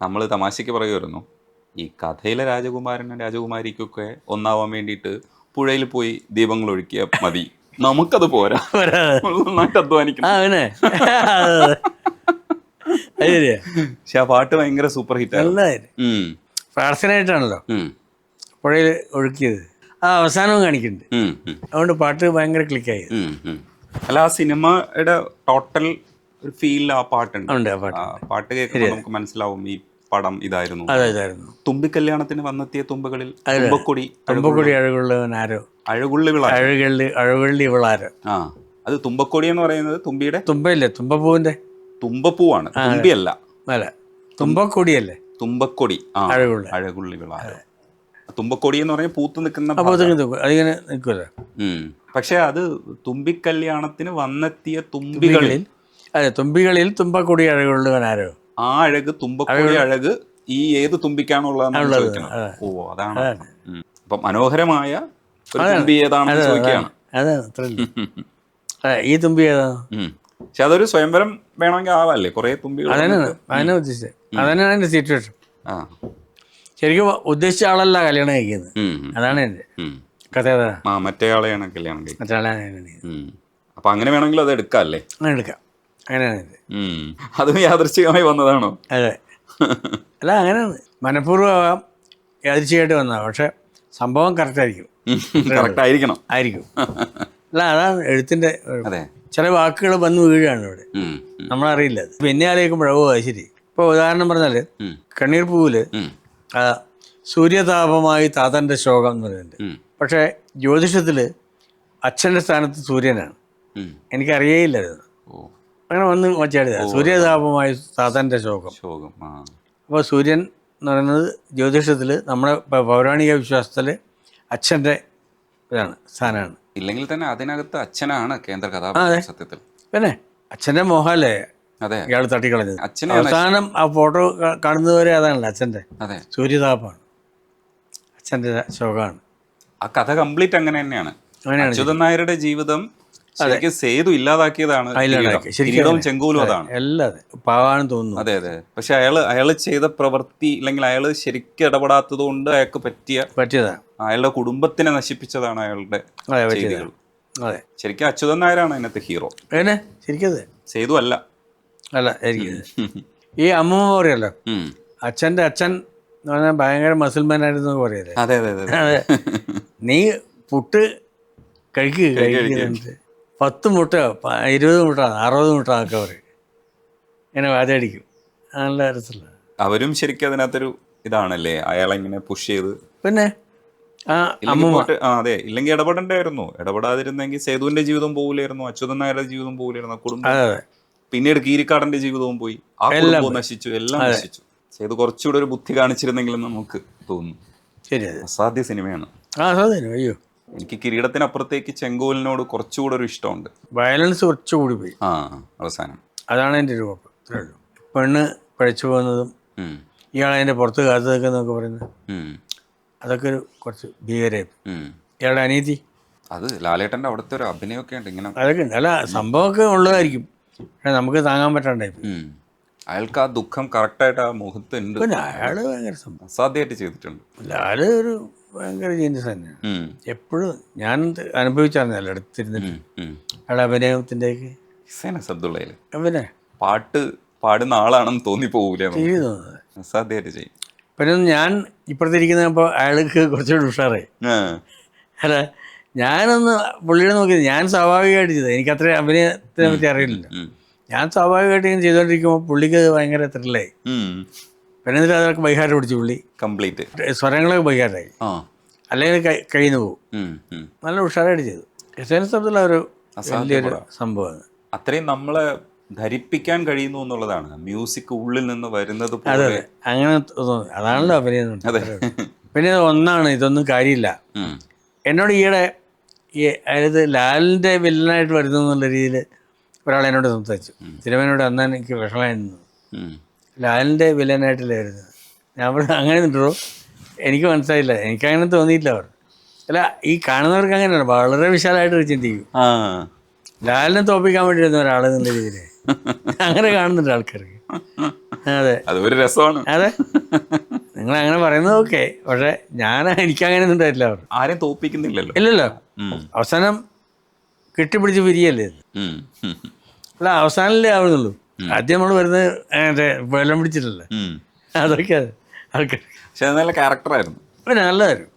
നമ്മൾ തമാശയ്ക്ക് പറയുമായിരുന്നു ഈ കഥയിലെ രാജകുമാരനും രാജകുമാരിക്കൊക്കെ ഒന്നാവാൻ വേണ്ടിയിട്ട് പുഴയിൽ പോയി ദീപങ്ങൾ ഒഴുക്കിയ മതി. നമുക്കത് പോരാ. നന്നായിട്ട് അധ്വാനിക്കണം. പക്ഷെ ആ പാട്ട് ഭയങ്കര സൂപ്പർ ഹിറ്റ് ആണല്ലോ പ്രാർത്ഥനയായിട്ടാണല്ലോ. പുഴയിൽ ഒഴുക്കിയത്. ആ അവസാനവും കാണിക്കുന്നുണ്ട്. അതുകൊണ്ട് പാട്ട് ഭയങ്കര ക്ലിക്കായി. അല്ല ആ സിനിമയുടെ ടോട്ടൽ ഒരു ഫീൽ ആ പാട്ടുണ്ട്. ഉണ്ട് ആ പാട്ട് പാട്ട് കേൾക്കുമ്പോൾ നമുക്ക് മനസ്സിലാവും ഈ പടം ഇതായിരുന്നു. അതായിരുന്നു തുമ്പി കല്യാണത്തിന് വന്നെത്തിയ തുമ്പുകളിൽ തുമ്പക്കൊടി തുമ്പക്കൊടി അഴകുള്ളവൻ ആരോ? അഴകുള്ളികളാണ് അഴകള്ളി അഴകള്ളി ഇവളാരോ? ആ അത് തുമ്പക്കൊടി എന്ന് പറയുന്നത് തുമ്പിയുടെ തുമ്പയില്ലേ? തുമ്പപ്പൂവിന്റെ? തുമ്പപ്പൂവാണ്. തുമ്പിയല്ല. അല്ല തുമ്പക്കൊടിയല്ലേ? തുമ്പക്കൊടി അഴകുള്ളി. അഴകുള്ളി അഴകുള്ളികളാണ് തുമ്പക്കൊടി എന്ന് പറഞ്ഞാൽ പൂത്ത് നിൽക്കുന്ന അതിങ്ങനെ നിൽക്കുമല്ലോ. പക്ഷെ അത് തുമ്പിക്കല്യാണത്തിന് വന്നെത്തിയ തുമ്പികളിൽ? അതെ തുമ്പികളിൽ തുമ്പക്കൊടി അഴകുള്ളവനാരോ ആ അഴക് തുമ്പക്കൊടി അഴക് ഈ ഏത് അതെ. ഓ അതാണ്. അപ്പൊ മനോഹരമായ. തുമ്പി ഏതാണെന്ന് ചോദിക്കുകയാണ്. ഈ തുമ്പി ഏതാണ്. പക്ഷെ അതൊരു സ്വയംവരം വേണമെങ്കിൽ ആവാല്ലേ? കുറെ തുമ്പി അതന്നെ ഉദ്ദേശിച്ചത്. അതന്നെ സിറ്റുവേഷൻ ആ. ശരിക്കും ഉദ്ദേശിച്ച ആളല്ല കല്യാണം കഴിക്കുന്നത്. അതാണ് എന്റെ ഉം. കഥ ആ മറ്റേ ആളെയാണ് കല്യാണം കഴിക്കുന്നത്. കല്യാണം. അപ്പൊ അങ്ങനെ വേണമെങ്കിൽ അത് എടുക്കാം അല്ലേ? അങ്ങനെ എടുക്കാം. അങ്ങനെയാണ്. അതും യാദൃശ്ചികമായി വന്നതാണോ? അതെ. അല്ല അങ്ങനെയാണ് മനഃപൂർവമാകാം യാദൃശ്ചികമായിട്ട് വന്നതാണ് പക്ഷെ സംഭവം കറക്റ്റ് ആയിരിക്കും. കറക്റ്റ് ആയിരിക്കണം. ആയിരിക്കും. അല്ല അതാണ് എഴുത്തിന്റെ അതെ. ചില വാക്കുകൾ വന്ന് വീഴാണ് ഇവിടെ. നമ്മളറിയില്ല പിന്നെ ആലോചിക്കുമ്പോഴോ ശരി. ഇപ്പോൾ ഉദാഹരണം പറഞ്ഞാൽ കണ്ണീർ പൂവിൽ ഉം, സൂര്യതാപമായി താതന്റെ ശോകം എന്ന് പറയുന്നുണ്ട്. പക്ഷേ ജ്യോതിഷത്തിൽ അച്ഛന്റെ സ്ഥാനത്ത് സൂര്യനാണ്. ഉം. എനിക്കറിയേയില്ല അത് ഓ. അങ്ങനെ വന്ന് വച്ചാടിയതാ സൂര്യതാപമായി താതന്റെ ശോകം. ശോകം അപ്പോൾ സൂര്യൻ എന്ന് പറയുന്നത് ജ്യോതിഷത്തിൽ നമ്മുടെ പൗരാണിക വിശ്വാസത്തിൽ അച്ഛന്റെ ഇതാണ് സ്ഥാനമാണ്. ഇല്ലെങ്കിൽ തന്നെ അതിനകത്ത് അച്ഛനാണ് കേന്ദ്ര. കഥാപാത്രം സത്യത്തിൽ. പിന്നെ അച്ഛന്റെ മോഹമല്ലേ അതെ ഇയാൾ തട്ടിക്കളഞ്ഞത്. അവസാനം ആ ഫോട്ടോ കാണുന്നതുവരെ അതാണല്ലോ അച്ഛന്റെ. അതെ. സൂര്യതാപമാണ്. അച്ഛന്റെ ശോകമാണ്. ആ കഥ കംപ്ലീറ്റ് അങ്ങനെ തന്നെയാണ്. അച്യുതൻ നായരുടെ ജീവിതം ശരിക്കും സേതു ഇല്ലാതാക്കിയതാണ് കിരീടവും ചെങ്കോലും അതാണ്. എല്ലാം പാവാണെന്ന് തോന്നുന്നു. അതെ അതെ. പക്ഷെ അയാൾ അയാൾ ചെയ്ത പ്രവൃത്തി അല്ലെങ്കിൽ അയാൾ ശരിക്കും ഇടപെടാത്തത് കൊണ്ട് അയാൾക്ക് പറ്റിയ പറ്റിയതാണ് അയാളുടെ കുടുംബത്തിനെ നശിപ്പിച്ചതാണ് അയാളുടെ ചെയ്തികൾ. ശരിക്കും അച്യുതൻ നായരാണ് അതിനകത്ത് ഹീറോ. ശരിക്കും സേതു അല്ല. അല്ല എനിക്ക് ഈ അമ്മൂമ്മ പറയല്ലോ. അച്ഛന്റെ അച്ഛൻ എന്ന് പറഞ്ഞാൽ ഭയങ്കര മസിൽമാൻ ആയിരുന്നു പറയല്ലേ? അതെ അതെ അതെ നീ പുട്ട് കഴിക്കുക കഴിക്കുന്നുണ്ട് പത്ത് മുട്ട ഇരുപത് മുട്ട അറുപത് മുട്ട ഒക്കെ പറയും. ഇങ്ങനെ വാചടിക്കും നല്ല രസമുള്ള അവരും ശരിക്കും അതിനകത്തൊരു ഇതാണല്ലേ? അയാളെ ഇങ്ങനെ പുഷ് ചെയ്ത് പിന്നെ അതെ. ഇല്ലെങ്കിൽ ഇടപെടേണ്ടായിരുന്നു ഇടപെടാതിരുന്നെങ്കിൽ സേതുവിന്റെ ജീവിതം പോകില്ലായിരുന്നു അച്യുതൻ നായരുടെ ജീവിതം പോകില്ലായിരുന്നു കുടുംബം. പിന്നീട് കീരിക്കാടന്റെ ജീവിതവും പോയി. ആ കുടുംബവും നശിച്ചു എല്ലാം നശിച്ചു. ചെയ്ത് കുറച്ചുകൂടെ ഒരു ബുദ്ധി കാണിച്ചിരുന്നെങ്കിലും നമുക്ക് തോന്നുന്നു. അസാധ്യ സിനിമയാണ്. ആ അയ്യോ. എനിക്ക് കിരീടത്തിനപ്പുറത്തേക്ക് ചെങ്കോലിനോട് കുറച്ചുകൂടെ ഒരു ഇഷ്ടമുണ്ട്. വയലൻസ് കുറച്ചുകൂടി പോയി. ആ അവസാനം. അതാണ് എന്റെ ഒരു കുഴപ്പം ഇത്രേ ഉള്ളൂ. പെണ്ണ് പഴിച്ചു പോകുന്നതും ഇയാൾ അതിന്റെ പുറത്ത് കാത്തു നിൽക്കുന്നതൊക്കെ പറയുന്നത് അതൊക്കെ ഒരു കുറച്ച് ഭീകരമായി. ഇയാളുടെ അനീതി. അത് ലാലേട്ടന്റെ അവിടുത്തെ ഒരു അഭിനയമൊക്കെ ഉണ്ട്. ഇങ്ങനെ അതൊക്കെ ഉണ്ട്. അല്ല സംഭവമൊക്കെ ഉള്ളതായിരിക്കും. പക്ഷെ നമുക്ക് താങ്ങാൻ. ഉം. അയാൾക്ക് ആ ദുഃഖം കറക്റ്റായിട്ട് ആ മുഖത്ത് ഉണ്ട്. പിന്നെ അയാൾ ഭയങ്കര സംഭവം അസാധ്യമായിട്ട് ചെയ്തിട്ടുണ്ട്. അയാൾ ഒരു ഭയങ്കര ജീനിയസ് തന്നെയാണ് എപ്പോഴും ഞാൻ അടുത്തിരുന്നിട്ട്. അയാൾ ഹുസൈൻ അസബ്ദുള്ളയിൽ പിന്നെ പാട്ട് പാടുന്ന ആളാണെന്ന് തോന്നിപ്പോകൂലേ പോകൂലേ അസാധ്യമായിട്ട് ചെയ്യും. പിന്നെ ഞാൻ ഇപ്പുറത്തിരിക്കുന്നപ്പോൾ അയാൾക്ക് കുറച്ചുകൂടി ഉഷാറായി. അല്ല ഞാനൊന്ന് പുള്ളിയെ നോക്കി ഞാൻ സ്വാഭാവികമായിട്ട് ചെയ്തത്. എനിക്ക് അത്ര അഭിനയത്തിനെ പറ്റി അറിയില്ല ഞാൻ സ്വാഭാവികമായിട്ട് ഇങ്ങനെ ചെയ്തുകൊണ്ടിരിക്കുമ്പോൾ പുള്ളിക്ക് അത് ഭയങ്കര ത്രില്ലായി പിന്നെ എന്നിട്ട് അതൊക്കെ ബൈഹാരം പിടിച്ചു പുള്ളി. കംപ്ലീറ്റ് സ്വരങ്ങളൊക്കെ ബൈഹാരായി അല്ലെങ്കിൽ കഴിഞ്ഞു പോകും. നല്ല ഉഷാറായിട്ട് ചെയ്തു. എസ് ശബ്ദമുള്ള ഒരു വലിയൊരു. സംഭവമാണ്. അത്രയും നമ്മളെ ധരിപ്പിക്കാൻ കഴിയുന്നു എന്നുള്ളതാണ്. മ്യൂസിക് ഉള്ളിൽ നിന്ന് വരുന്നത് അതെ അങ്ങനെ അതാണല്ലോ അഭിനയം. പിന്നെ ഒന്നാണ് ഇതൊന്നും കാര്യമില്ല. എന്നോട് ഈയിടെ ഈ അതായത് ലാലിന്റെ വില്ലനായിട്ട് വരുന്നു എന്നുള്ള രീതിയിൽ ഒരാൾ എന്നോട് സംസാരിച്ചു. സിനിമനോട് അന്ന് എനിക്ക് വിഷമായിരുന്നു. ലാലിന്റെ വില്ലനായിട്ടല്ലേ വരുന്നത്. ഞാൻ അവിടെ അങ്ങനെ നിട്ടോ എനിക്ക് മനസ്സിലായില്ല. എനിക്കങ്ങനെ തോന്നിയില്ല അവർ അല്ല ഈ കാണുന്നവർക്ക് അങ്ങനെയാണ് വളരെ വിശാലമായിട്ട് ചിന്തിക്കും. ആ. ലാലിനെ തോപ്പിക്കാൻ വേണ്ടി വരുന്ന ഒരാൾ എന്നുള്ള രീതിയിൽ അങ്ങനെ കാണുന്നുണ്ട് ആൾക്കാർക്ക്. അതെ. അതൊരു രസമാണ്. അതെ. നിങ്ങൾ അങ്ങനെ പറയുന്നത് ഓക്കെ. പക്ഷെ ഞാൻ എനിക്ക് അങ്ങനെ ഒന്നും ഉണ്ടായിട്ടില്ല അവർ ആരെയും തോപ്പിക്കുന്നില്ലല്ലോ. ഇല്ലല്ലോ. അവസാനം കെട്ടിപ്പിടിച്ച് പിരിയല്ലേ അല്ല അവസാനല്ലേ ആവുന്നുള്ളൂ. ആദ്യം നമ്മൾ വരുന്നത് മറ്റേ വെള്ളം പിടിച്ചിട്ടല്ലേ? അതൊക്കെ ആൾക്കാർ പക്ഷെ നല്ല ക്യാരക്ടറായിരുന്നു പിന്നെ നല്ലതായിരുന്നു.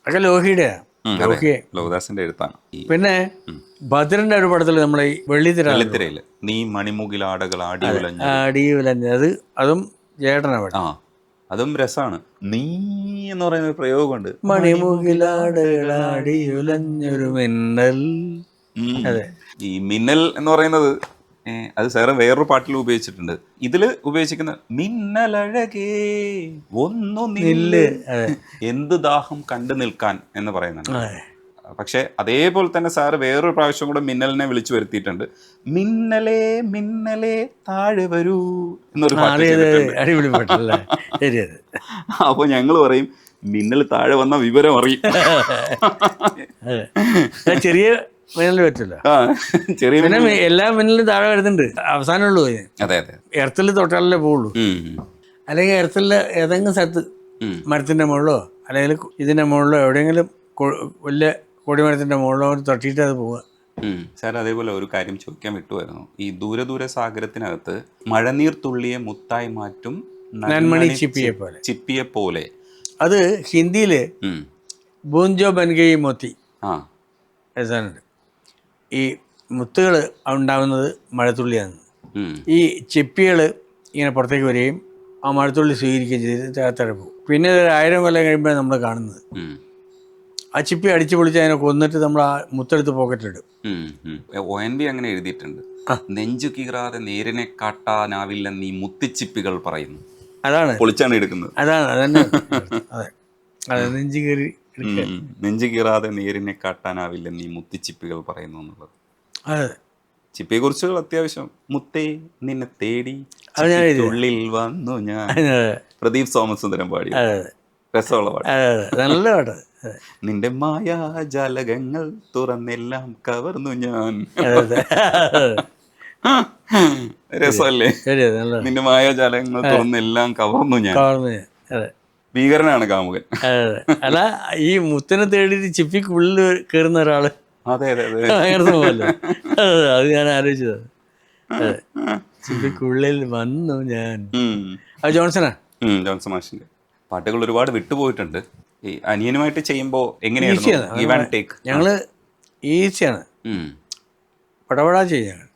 അതൊക്കെ ലോഹിയുടെയാണ്. ലോകദാസിന്റെ എഴുത്താണ്. പിന്നെ ഭദ്രന്റെ ഒരു പടത്തിൽ നമ്മളെ വെള്ളിത്തിരയിൽ വെള്ളിത്തിര നീ മണിമുകിലാടകൾ ആടി ഉലഞ്ഞു. വിലഞ്ഞ അത് അതും ചേട്ടനാ പടം. ആ. അതും രസമാണ് നീ എന്ന് പറയുന്ന ഒരു പ്രയോഗമുണ്ട്. മണിമുകിലാടുകളാടി ഉലഞ്ഞൊരു മിന്നൽ. അതെ. ഈ മിന്നൽ എന്ന് പറയുന്നത് അത് സാറ് വേറൊരു പാട്ടിൽ ഉപയോഗിച്ചിട്ടുണ്ട്. ഇതിൽ ഉപയോഗിച്ചിരിക്കുന്ന മിന്നലഴകേ ഒന്നും നില്ല്. എന്ത് ദാഹം കണ്ടു നിൽക്കാൻ എന്ന് പറയുന്നുണ്ട്. പക്ഷെ അതേപോലെ തന്നെ സാറ് വേറൊരു പ്രാവശ്യം കൂടെ മിന്നലിനെ വിളിച്ചു വരുത്തിയിട്ടുണ്ട്. മിന്നലേ മിന്നലേ താഴെ വരൂ എന്നൊരു. അടിപൊളി പാട്ടല്ലേ? ശരി അത്. അപ്പൊ ഞങ്ങൾ പറയും മിന്നൽ താഴെ വന്ന വിവരം അറിയും. ചെറിയ മിന്നൽ പറ്റില്ല ചെറിയ എല്ലാ മിന്നലും താഴെ വരുന്നുണ്ട്. അവസാനമുള്ളൂ അതെ. അതെ എർത്തിൽ തൊട്ടാലല്ലേ പോവുള്ളൂ. അല്ലെങ്കിൽ എർത്തിൽ ഏതെങ്കിലും സ്ഥലത്ത് മരത്തിന്റെ മരത്തിന്റെ മുകളിലോ അല്ലെങ്കിൽ ഇതിന്റെ മുകളിലോ എവിടെയെങ്കിലും വലിയ കൊടിമരത്തിന്റെ മുകളിലോ തട്ടിയിട്ട് അത് പോവുക. സാർ അതേപോലെ ഒരു കാര്യം ചോദിക്കാൻ വിട്ടുമായിരുന്നു ഈ ദൂരദൂര ദൂര സാഗരത്തിനകത്ത് മഴനീർ തുള്ളിയെ മുത്തായി മാറ്റും നന്മണി ചിപ്പിയെ പോലെ. ചിപ്പിയെ പോലെ അത് ഹിന്ദിയിൽ. ബൂഞ്ചോ ബൻഗയി മോത്തി ആ എഴുതാനുണ്ട് ഈ മുത്തുകൾ ഉണ്ടാകുന്നത് മഴത്തുള്ളിയാണ്. ഈ ചിപ്പികൾ ഇങ്ങനെ പുറത്തേക്ക് വരികയും ആ മഴത്തുള്ളി സ്വീകരിക്കുകയും ചെയ്ത് പോകും പിന്നെ ഒരു ആയിരം കൊല്ലം കഴിയുമ്പോഴാണ് നമ്മൾ കാണുന്നത്. ആ ചിപ്പി അടിച്ചു പൊളിച്ച് അതിനെ കൊന്നിട്ട് നമ്മൾ ആ മുത്തെടുത്ത് പോക്കറ്റിലിടും. ഒ എൻ ബി അങ്ങനെ എഴുതിയിട്ടുണ്ട്. നെഞ്ചു കീറാതെ നേരിനെ കാട്ടാനാവില്ലെന്ന് ഈ മുത്തിച്ചിപ്പികൾ പറയുന്നു. അതാണ്. പൊളിച്ചാണ് എടുക്കുന്നത്. അതാണ് അതന്നെ. അതെ. അതെ നെഞ്ചി ഉം. നെഞ്ചു കീറാതെ നേരിനെ കാട്ടാനാവില്ലെന്ന് ഈ മുത്തിച്ചിപ്പികൾ പറയുന്നു എന്നുള്ളത്. അതെ. ചിപ്പിയെ കുറിച്ചുകൾ അത്യാവശ്യം. മുത്തേ നിന്നെ തേടി. ഉള്ളിൽ വന്നു ഞാൻ. പ്രദീപ് സോമസുന്ദരം പാടി രസമുള്ള പാട്ട്. നല്ല പാട്ട്. നിന്റെ മായാജാലകങ്ങൾ തുറന്നെല്ലാം കവർന്നു ഞാൻ. രസമല്ലേ? നിന്റെ മായാജാലകങ്ങൾ തുറന്നെല്ലാം കവർന്നു ഞാൻ. ഭീകരനാണ് കാമുകൻ. അല്ല ഈ മുത്തനെ തേടി ചിപ്പിക്കുള്ളിൽ കയറുന്ന ഒരാൾ. അതെ അതെ അതെ. അതെ ഞാൻ ആലോചിച്ചത്. ചിപ്പിക്കുള്ളിൽ വന്നു ഞാൻ. ജോൺസണാ ജോൺസൺ മാഷിന്റെ പാട്ടുകൾ ഒരുപാട് വിട്ടുപോയിട്ടുണ്ട്. ഈ അനിയനുമായിട്ട് ചെയ്യുമ്പോൾ എങ്ങനെയായിരുന്നു ഈസിയാണ്. ടേക്ക് ഞങ്ങൾ ഈസിയാണ്. പടപടാ ചെയ്യാണ്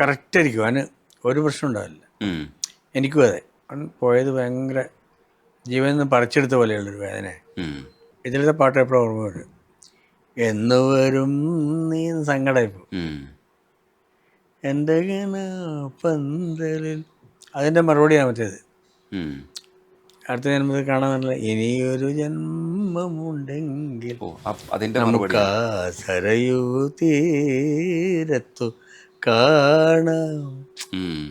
കറക്റ്റ് ആയിരിക്കും. അതിന് ഒരു പ്രശ്നം ഉണ്ടാവില്ല. എനിക്കും അതെ. അവൻ പോയത് ഭയങ്കര ജീവനിൽ നിന്ന് പറിച്ചെടുത്ത പോലെയുള്ളൊരു വേദന. ഇതിലത്തെ പാട്ട് എപ്പോഴും ഓർമ്മ വരും? എന്ന് വരും നീ സങ്കടമായിപ്പോ എന്റെ പന്തലിൽ അതിന്റെ മറുപടിയാണ് മറ്റേത്. അടുത്ത ജന്മത്തിൽ കാണാൻ ഇനിയൊരു ജന്മമുണ്ടെങ്കിൽ അതിന്റെ നമുക്ക് ആ സരയൂ തീരത്തു കാണാം.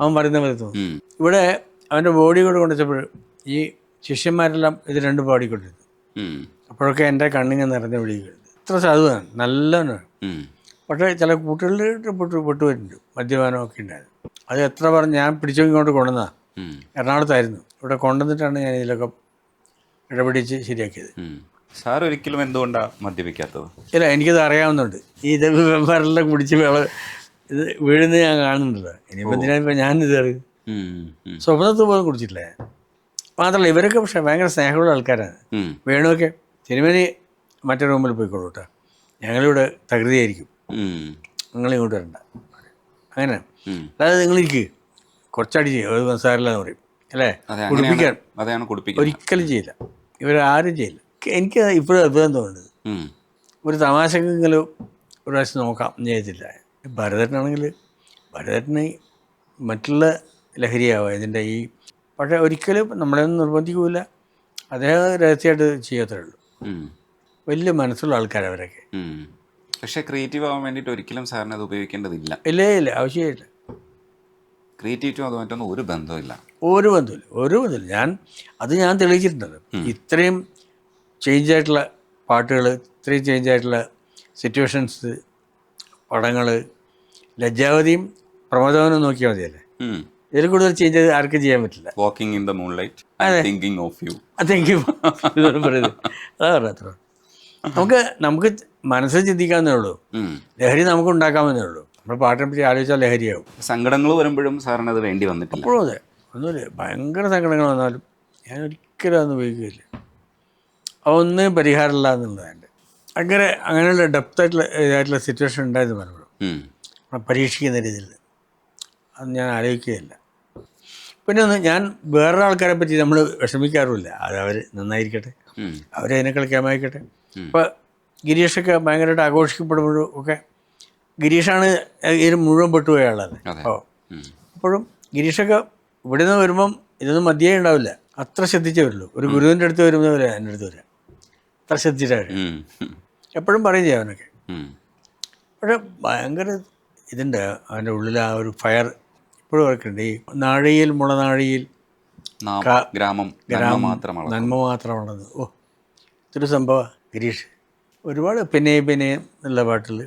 അവൻ പറയുന്ന പോലെ തോന്നും. ഇവിടെ അവന്റെ ബോഡി കൂടെ കൊണ്ടുവച്ചപ്പോൾ ഈ ശിഷ്യന്മാരെല്ലാം ഇത് രണ്ടും പാടിക്കൊണ്ടിരുന്നു. അപ്പോഴൊക്കെ എന്റെ കണ്ണിങ്ങനെ നിറഞ്ഞ വിളിക്കുന്നത് ഇത്ര സാധുവാണ്. നല്ലവനാണ്. പക്ഷെ ചില കൂട്ടുകളിൽ പെട്ടു പെട്ടുപോയിട്ടുണ്ട് മദ്യപാനമൊക്കെ ഉണ്ടായിരുന്നു. അത് എത്ര പറഞ്ഞ് ഞാൻ പിടിച്ചു ഇങ്ങോട്ട് കൊണ്ടുവന്നാ എറണാകുളത്തായിരുന്നു. ഇവിടെ കൊണ്ടുവന്നിട്ടാണ് ഞാൻ ഇതിലൊക്കെ ഇടപെടിച്ച് ശരിയാക്കിയത്. സാർ ഒരിക്കലും എന്തുകൊണ്ടാണ് മദ്യപിക്കാത്തത്? ഇല്ല എനിക്കത് അറിയാവുന്നുണ്ട്. ഈ ഇത് വെവ്വേറെല്ലാം കുടിച്ച് വേള ഇത് വീഴുന്നത് ഞാൻ കാണുന്നുണ്ടല്ലോ. ഇനിയിപ്പോൾ എന്തിനാ ഇപ്പം ഞാനിത് അറിയും? സ്വപ്നത്ത്. സ്വപ്നത്തിൽ പോലും കുടിച്ചിട്ടില്ല? മാത്രമല്ല ഇവരൊക്കെ പക്ഷെ ഭയങ്കര സ്നേഹമുള്ള ആൾക്കാരാണ്. വേണുവൊക്കെ സിനിമയിൽ മറ്റേ റൂമിൽ പോയിക്കോളൂ കേട്ടോ. ഞങ്ങളിവിടെ തകൃതിയായിരിക്കും. നിങ്ങളിങ്ങോട്ട് നിങ്ങൾ ഇങ്ങോട്ട് വരണ്ട. അങ്ങനെ. അതായത് നിങ്ങളിരിക്കുക കുറച്ചടി ചെയ്യും സംസാരമില്ലെന്ന് പറയും. അല്ലേ? കുടിപ്പിക്കാൻ. കുടിപ്പിക്കുന്നത്. ഒരിക്കലും ചെയ്യില്ല. ഇവരാരും ചെയ്യില്ല. എനിക്ക് ഇപ്പോഴും അത്ഭുതം തോന്നുന്നത്. ഒരു തമാശക്കെങ്കിലും ഒരു പ്രാവശ്യം നോക്കാം ചെയ്തില്ല ഭരതനാണെങ്കിൽ ഭരതന് മറ്റുള്ള ലഹരിയാവുക ഇതിന്റെ ഈ പക്ഷേ ഒരിക്കലും നമ്മളെയൊന്നും നിർബന്ധിക്കൂല. അദ്ദേഹം രഹസ്യമായിട്ട് ചെയ്യത്തേ ഉള്ളൂ. വലിയ മനസ്സുള്ള ആൾക്കാരവരൊക്കെ. പക്ഷെ ക്രിയേറ്റീവ് ആവാൻ വേണ്ടിയിട്ട് ഒരിക്കലും സാറിന് അത് ഉപയോഗിക്കേണ്ടതില്ല. ഇല്ല ഇല്ല ആവശ്യമില്ല. ക്രിയേറ്റിവിറ്റും അതുമായിട്ടൊന്നും ഒരു ബന്ധമില്ല ഒരു ബന്ധമില്ല ഒരു ബന്ധമില്ല ഞാൻ അത് ഞാൻ തെളിയിച്ചിട്ടുണ്ട്. ഇത്രയും ചേഞ്ച് ആയിട്ടുള്ള പാട്ടുകൾ ഇത്രയും ചേഞ്ച് ആയിട്ടുള്ള സിറ്റുവേഷൻസ് പടങ്ങൾ ലജ്ജാവതിയും പ്രമോദവനും നോക്കിയാൽ മതിയല്ലേ? ഇതിൽ കൂടുതൽ ചേഞ്ച് ആർക്കും ചെയ്യാൻ പറ്റില്ല. Walking in the moonlight thinking of you ഇതാണ് പറയുന്നത് അതാ പറഞ്ഞത് നമുക്ക് നമുക്ക് മനസ്സിൽ ചിന്തിക്കാവുന്നേ ഉള്ളൂ. ലഹരി നമുക്ക് ഉണ്ടാക്കാമെന്നേ ഉള്ളൂ. നമ്മൾ പാട്ടിനെ പറ്റി ആലോചിച്ചാൽ ലഹരിയാവും. സങ്കടങ്ങൾ വരുമ്പോഴും സാറിന് അത് വേണ്ടി വന്നിട്ടില്ല. അപ്പോഴും അതെ. ഒന്നുമില്ല. ഭയങ്കര സങ്കടങ്ങൾ വന്നാലും ഞാൻ ഒരിക്കലും അതൊന്നും ഉപയോഗിക്കില്ല അതൊന്നും പരിഹാരമില്ല എന്നുള്ളതാണ് അങ്ങനെ അങ്ങനെയുള്ള ഡെപ്ത് ആയിട്ടുള്ള ഇതായിട്ടുള്ള സിറ്റുവേഷൻ ഉണ്ടായിരുന്നു പലപ്പോഴും. പരീക്ഷിക്കുന്ന രീതിയിൽ. അത് ഞാൻ ആലോചിക്കുകയില്ല. പിന്നെ ഒന്ന് ഞാൻ വേറൊരു ആൾക്കാരെ പറ്റി നമ്മൾ വിഷമിക്കാറുമില്ല. അത് അവർ നന്നായിരിക്കട്ടെ. അവരതിനേക്കാൾ കേമായിക്കട്ടെ ഇപ്പോൾ ഗിരീഷൊക്കെ ഭയങ്കരമായിട്ട് ആഘോഷിക്കപ്പെടുമ്പോഴും ഒക്കെ ഗിരീഷാണ് ഇതിന് മുഴുവൻ പെട്ടുപോയുള്ളത്. അപ്പോൾ അപ്പോഴും ഗിരീഷൊക്കെ ഇവിടെ നിന്ന് വരുമ്പം ഇതൊന്നും മതിയേ ഉണ്ടാവില്ല. അത്ര ശ്രദ്ധിച്ചേ വരുള്ളൂ. ഒരു ഗുരുവിന്റെ അടുത്ത് വരുന്നവരെ എന്റെ അടുത്ത് വരാം. അത്ര ശ്രദ്ധിച്ചിട്ടാണ്. എപ്പോഴും പറയും ചെയ്യും അവനൊക്കെ. പക്ഷെ ഭയങ്കര ഇതുണ്ട്. അവന്റെ ഉള്ളിൽ ആ ഒരു ഫയർ ഇപ്പോഴും ഓർക്കുന്നുണ്ട് ഈ നാഴിയിൽ മുളനാഴിയിൽ ഗ്രാമം ഗ്രാമം മാത്രമാണ് നന്മ മാത്രമാണത് ഓ. ഇതൊരു സംഭവമാണ് ഗിരീഷ്. ഒരുപാട് പിന്നെ പിന്നെ എന്നുള്ള പാട്ടിൽ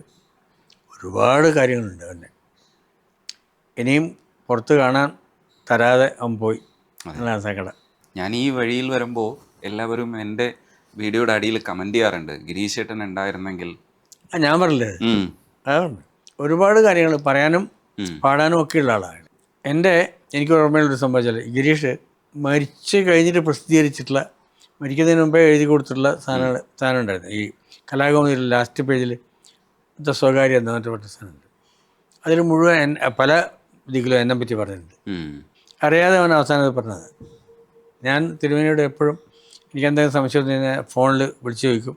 ഒരുപാട് കാര്യങ്ങളുണ്ട് തന്നെ ഇനിയും പുറത്ത് കാണാൻ തരാതെ അവൻ പോയി. എന്നാണ് സങ്കടം. ഞാൻ ഈ വഴിയിൽ വരുമ്പോൾ എല്ലാവരും എന്റെ വീഡിയോയുടെ അടിയിൽ കമന്റ് ചെയ്യാറുണ്ട്. ഗിരീഷ് ഏട്ടൻ ഉണ്ടായിരുന്നെങ്കിൽ. ആ ഞാൻ പറഞ്ഞില്ലേ. ഒരുപാട് കാര്യങ്ങൾ പറയാനും പാടാനും ഒക്കെ ഉള്ള ആളാണ്. എന്റെ എനിക്ക് ഓർമ്മയുള്ളൊരു സംഭവിച്ചാൽ ഗിരീഷ് മരിച്ച് കഴിഞ്ഞിട്ട് പ്രസിദ്ധീകരിച്ചിട്ടുള്ള മരിക്കുന്നതിന് മുമ്പേ എഴുതി കൊടുത്തിട്ടുള്ള സാധനങ്ങൾ സാധനം ഉണ്ടായിരുന്നു ഈ കലാകൗമുദിയുടെ ലാസ്റ്റ് പേജിൽ സ്വകാര്യം പറഞ്ഞ സാധനമുണ്ട് അതിൽ മുഴുവൻ പല ദിക്കിലും എന്നെ പറ്റി പറഞ്ഞിട്ടുണ്ട്. അറിയാതെ അവൻ അവസാനം പറഞ്ഞത്. ഞാൻ തിരുമേനിയോട് എപ്പോഴും എനിക്ക് എന്തെങ്കിലും സംശയം ഉണ്ടെങ്കിൽ ഫോണിൽ വിളിച്ചു ചോദിക്കും.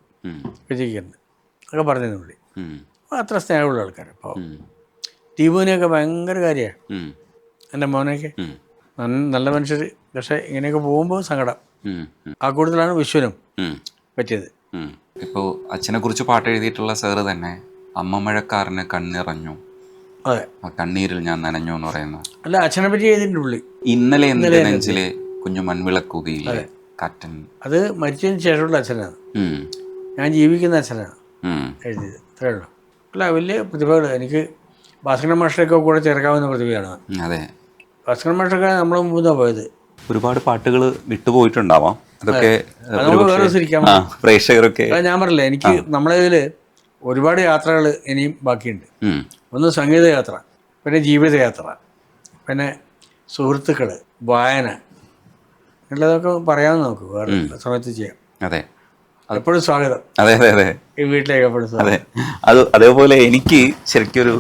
വിജയിക്കുന്നു ഒക്കെ പറഞ്ഞിരുന്നു പുള്ളി. അത്ര സ്നേഹമുള്ള ആൾക്കാർ അപ്പോൾ ഉം. ടീമുവിനെയൊക്കെ ഭയങ്കര കാര്യമാണ്. എന്റെ മോനെയൊക്കെ. നല്ല മനുഷ്യർ പക്ഷേ ഇങ്ങനെയൊക്കെ പോകുമ്പോൾ സങ്കടം. ആ കൂടുതലാണ് വിശ്വനും പറ്റിയത്. ഇപ്പോൾ അച്ഛനെ കുറിച്ച് പാട്ട് എഴുതിയിട്ടുള്ള സാറ് തന്നെ അമ്മ മഴക്കാരനെ കണ്ണിറഞ്ഞു. അതെ. ആ കണ്ണീരിൽ ഞാൻ നനഞ്ഞു എന്ന് പറയുന്ന. അല്ല അച്ഛനെ പറ്റി പുള്ളി. ഇന്നലെ എന്റെ നെഞ്ചിലെ കുഞ്ഞു മൺവിളക്കുകയില്ല കാറ്റൻ. അത് മരിച്ചതിന് ശേഷമുള്ള അച്ഛനാണ്. ഉം. ഞാൻ ജീവിക്കുന്ന അച്ഛനാണ് ഉം. എഴുതിയത്. അത്രേ ഉള്ളൂ. അല്ല വലിയ പ്രതിഭകൾ. എനിക്ക് ഭാസ്കരൻ മാഷൊക്കെ കൂടെ ചേർക്കാവുന്ന പ്രതിഭയാണ്. അതെ. ഭാസ്കരൻ മാഷൊക്കെ നമ്മൾ മുമ്പ് പോയത്. ഒരുപാട് പാട്ടുകൾ വിട്ടുപോയിട്ടുണ്ടാവാം. അതൊക്കെ അത്. നമുക്ക് വേറെ ദിവസം ഇരിക്കാം. ആ പ്രേക്ഷകരൊക്കെ അത് ഞാൻ പറഞ്ഞില്ല എനിക്ക് നമ്മളെ ഇതിൽ ഒരുപാട് യാത്രകൾ ഇനിയും ബാക്കിയുണ്ട്. ഒന്ന് സംഗീതയാത്ര പിന്നെ ജീവിതയാത്ര പിന്നെ സുഹൃത്തുക്കൾ വായന ഉള്ളതൊക്കെ പറയാമെന്ന് നമുക്ക് വേറെ സമയത്ത് ചെയ്യാം. അതെ. എപ്പോഴും സ്വാഗതം. അതെ അതെ അതെ. ഈ വീട്ടിലേക്ക് എപ്പോഴും അതെ സ്വാഗതം. അത്. അതേപോലെ എനിക്ക് ശരിക്കും ഒരു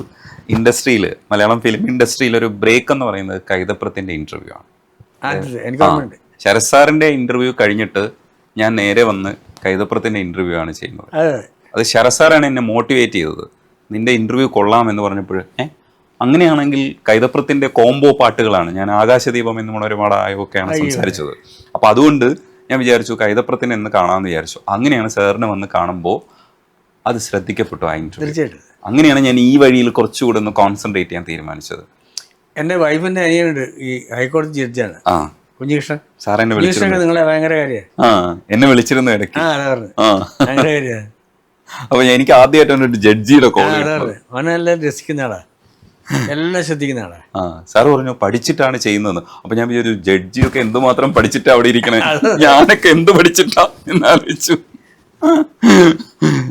ഇൻഡസ്ട്രിയിൽ മലയാളം ഫിലിം ഇൻഡസ്ട്രിയിൽ ഒരു ബ്രേക്ക് എന്ന് പറയുന്നത് കൈതപ്രത്തിന്റെ ഇന്റർവ്യൂ ആണ്. എനിക്ക് ശരത് സാറിന്റെ ഇന്റർവ്യൂ കഴിഞ്ഞിട്ട് ഞാൻ നേരെ വന്ന് കൈതപ്രത്തിന്റെ ഇന്റർവ്യൂ ആണ് ചെയ്യുന്നത്. അതെ അത് ശരത് സാറാണ് എന്നെ മോട്ടിവേറ്റ് ചെയ്തത്. നിന്റെ ഇന്റർവ്യൂ കൊള്ളാം എന്ന് പറഞ്ഞപ്പോൾ ഏ? അങ്ങനെയാണെങ്കിൽ കൈതപ്രത്തിന്റെ കോംബോ പാട്ടുകളാണ്. ഞാൻ ആകാശദീപം എന്ന് നമ്മൾ ഒരുപാട് ആയൊക്കെയാണ് സംസാരിച്ചത്. അപ്പോൾ അതുകൊണ്ട് ഞാൻ വിചാരിച്ചു കൈതപ്രത്തിനെ എന്ന് കാണാമെന്ന് വിചാരിച്ചു. അങ്ങനെയാണ് സാറിനെ വന്ന് കാണുമ്പോൾ അത് ശ്രദ്ധിക്കപ്പെട്ടു ആ അങ്ങനെയാണ് ഞാൻ ഈ വഴിയിൽ കുറച്ചുകൂടെ ഒന്ന് കോൺസെൻട്രേറ്റ് ചെയ്യാൻ തീരുമാനിച്ചത്. എന്റെ വൈഫിന്റെ അനിയനുണ്ട് ഈ ഹൈക്കോടതി ജഡ്ജാണ്. ആ. കുഞ്ഞികൃഷ്ണൻ. സാർ എന്നെ വിളിച്ചിരുന്നു. നിങ്ങളെ ഭയങ്കര കാര്യമാണ്. എന്നെ വിളിച്ചിരുന്നു ഇടയ്ക്ക്. ആ അതാ പറഞ്ഞു ആ. ഭയങ്കര കാര്യമാണ്. അപ്പൊ എനിക്ക് ആദ്യമായിട്ടാണ് ഒരു ജഡ്ജിയുടെ കോൾ അവനെല്ലാം രസിക്കുന്ന ആളാ എല്ലാം ശ്രദ്ധിക്കുന്ന ആളാ സാർ പറഞ്ഞു പഠിച്ചിട്ടാണ് ചെയ്യുന്നത് അപ്പൊ ഞാൻ വിചാരിച്ചു ജഡ്ജിയൊക്കെ എന്തുമാത്രം പഠിച്ചിട്ടാ അവിടെ ഇരിക്കണേ? ഞാനൊക്കെ എന്ത് പഠിച്ചിട്ടാ? എന്നാലോചിച്ചു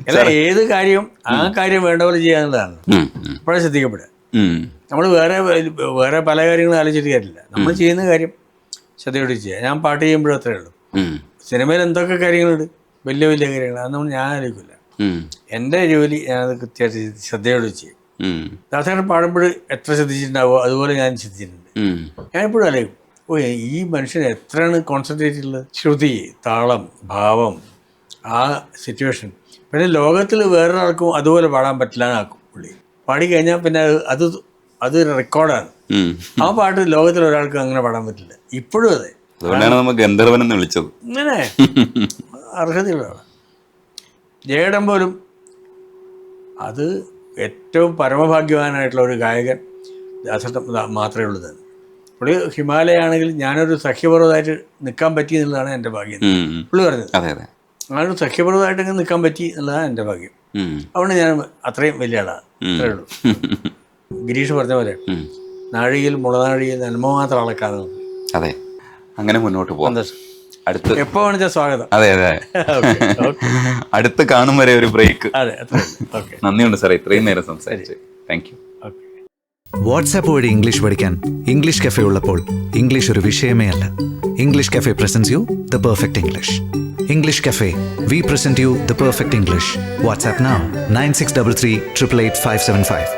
അല്ല ഏത് കാര്യവും ആ കാര്യം വേണ്ട പോലെ ഉം, അപ്പോഴേ ശ്രദ്ധിക്കപ്പെടുക. നമ്മൾ വേറെ വേറെ പല കാര്യങ്ങളും ആലോചിച്ചിട്ട് കാര്യമില്ല. നമ്മൾ ചെയ്യുന്ന കാര്യം ശ്രദ്ധയോടെ ചെയ്യുക. ഞാൻ പാട്ട് ചെയ്യുമ്പോഴും അത്രേ ഉള്ളൂ. സിനിമയിൽ എന്തൊക്കെ കാര്യങ്ങളുണ്ട്? വലിയ വലിയ കാര്യങ്ങൾ. അതൊന്നും ഞാൻ ആലോചിക്കില്ല. എന്റെ ജോലി ഞാൻ കൃത്യമായിട്ട് ശ്രദ്ധയോടെ ചെയ്യും. ദാസേട്ടൻ പാടുമ്പോൾ എത്ര ശ്രദ്ധിച്ചിട്ടുണ്ടാവോ അതുപോലെ ഞാൻ ശ്രദ്ധിച്ചിട്ടുണ്ട്. ഞാൻ എപ്പോഴും ആലോചിക്കും ഓ ഈ മനുഷ്യൻ എത്രയാണ് കോൺസെൻട്രേറ്റ് ഉള്ളത് ശ്രുതി താളം ഭാവം ആ സിറ്റുവേഷൻ പിന്നെ ലോകത്തിൽ വേറൊരാൾക്കും അതുപോലെ പാടാൻ പറ്റില്ല എന്നാക്കും പുള്ളി. പാടിക്കഴിഞ്ഞാൽ പിന്നെ അത് അത് റെക്കോർഡാണ്. ആ പാട്ട് ലോകത്തിൽ ഒരാൾക്കും അങ്ങനെ പാടാൻ പറ്റില്ല. ഇപ്പോഴും അതെ. അതുകൊണ്ടാണ് നമ്മൾ ഗന്ധർവൻ എന്ന് വിളിച്ചത്. ഇങ്ങനെ. അർഹതയുള്ളതാണ്. ജയടം പോലും അത് ഏറ്റവും പരമഭാഗ്യവാനായിട്ടുള്ള ഒരു ഗായകൻ ദാസട്ടം മാത്രമേ ഉള്ളൂ തന്നെ. പുള്ളി ഹിമാലയ ആണെങ്കിൽ ഞാനൊരു സഖ്യപർവതമായിട്ട് നിൽക്കാൻ പറ്റി എന്നുള്ളതാണ് എന്റെ ഭാഗ്യം. പുള്ളി പറഞ്ഞത്. ഞാനൊരു സഖ്യപർവതമായിട്ട് ഇങ്ങനെ നിൽക്കാൻ പറ്റി എന്നുള്ളതാണ് എന്റെ ഭാഗ്യം. അതുകൊണ്ട് ഞാൻ അത്രയും വലിയ ആളാണ് അത്രേ ഉള്ളൂ. ഗിരീഷ് പറഞ്ഞ പോലെ. നാഴികയിൽ മുളനാഴികയിൽ നന്മ മാത്രം അളക്കാതെ കാണുന്നത് അതെ. അങ്ങനെ മുന്നോട്ട് പോകാം അടുത്ത് എപ്പോ സ്വാഗതം. അതെ അതെ അടുത്ത് കാണും വരെ ഒരു ബ്രേക്ക് അതെ നന്ദിയുണ്ട് സാറേ ഇത്രയും നേരം സംസാരിച്ച്. താങ്ക് യു ഓക്കെ വാട്സാപ്പ് വഴി ഇംഗ്ലീഷ് പഠിക്കാൻ ഇംഗ്ലീഷ് കഫേ ഉള്ളപ്പോൾ ഇംഗ്ലീഷ് ഒരു വിഷയമേ അല്ല. English cafe presents you the perfect English English cafe we present you the perfect English WhatsApp nine six double three triple eight five seven five